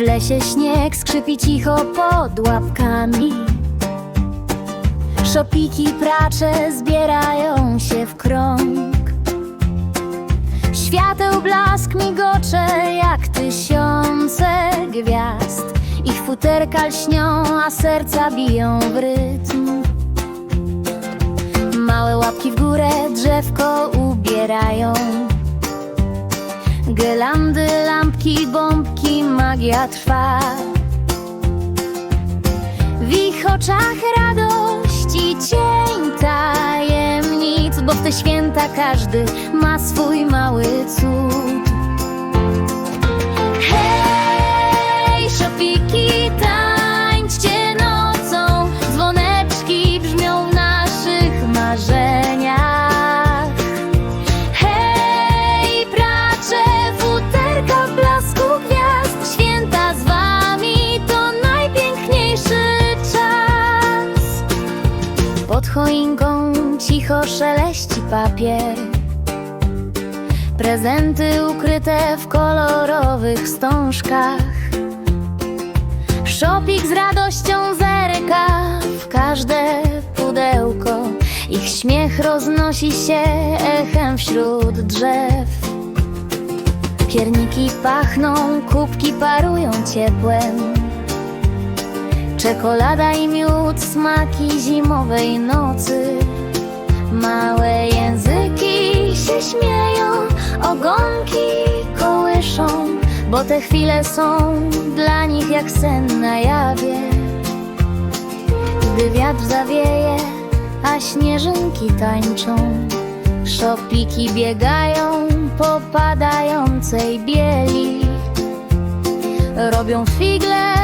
lesie śnieg skrzypi cicho pod łapkami Szopiki pracze zbierają się w krąg. Świateł blask migocze jak tysiące gwiazd. Ich futerka lśnią, a serca biją w rytm. Małe łapki w górę drzewko ubierają. Gelandy, lampki, magia trwa. W ich oczach radość i cień tajemnic Bo w te święta każdy ma swój mały cud choinką cicho szeleści papier. Prezenty ukryte w kolorowych wstążkach. Szopik z radością zerka w każde pudełko. Ich śmiech roznosi się echem wśród drzew. Pierniki pachną, kubki parują ciepłem Czekolada i miód, smaki zimowej nocy. Małe języki się śmieją, ogonki kołyszą Bo te chwile są dla nich jak sen na jawie. Gdy wiatr zawieje, a śnieżynki tańczą Szopiki biegają po padającej bieli. Robią figle,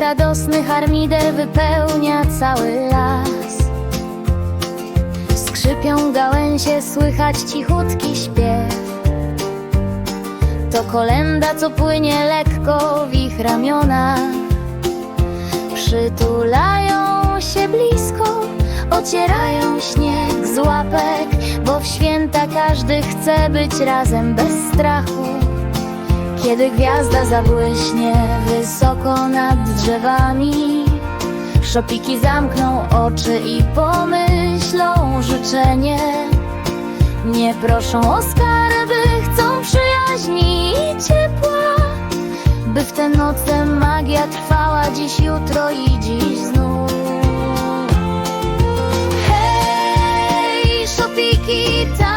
Radosny harmider wypełnia cały las. Skrzypią gałęzie, słychać cichutki śpiew. To kolenda, co płynie lekko w ich ramionach. Przytulają się blisko, ocierają śnieg z łapek Bo w święta każdy chce być razem bez strachu Kiedy gwiazda zabłyśnie wysoko nad drzewami Szopiki zamkną oczy i pomyślą życzenie Nie proszą o skarby, chcą przyjaźni i ciepła by w te noce magia trwała dziś, jutro i dziś znów. Hej, szopiki, tańczcie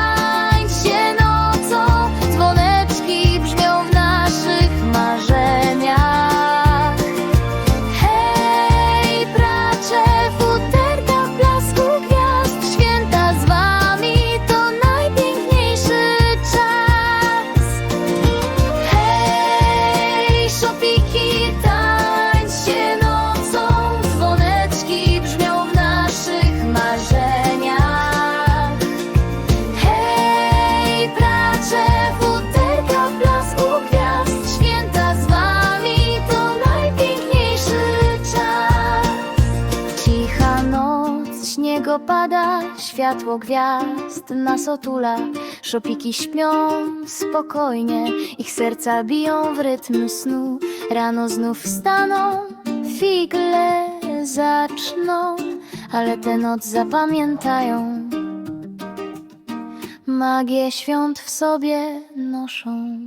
opada, światło gwiazd nas otula Szopiki śpią spokojnie, ich serca biją w rytm snu. Rano znów wstaną, figle zaczną Ale tę noc zapamiętają. Magię świąt w sobie noszą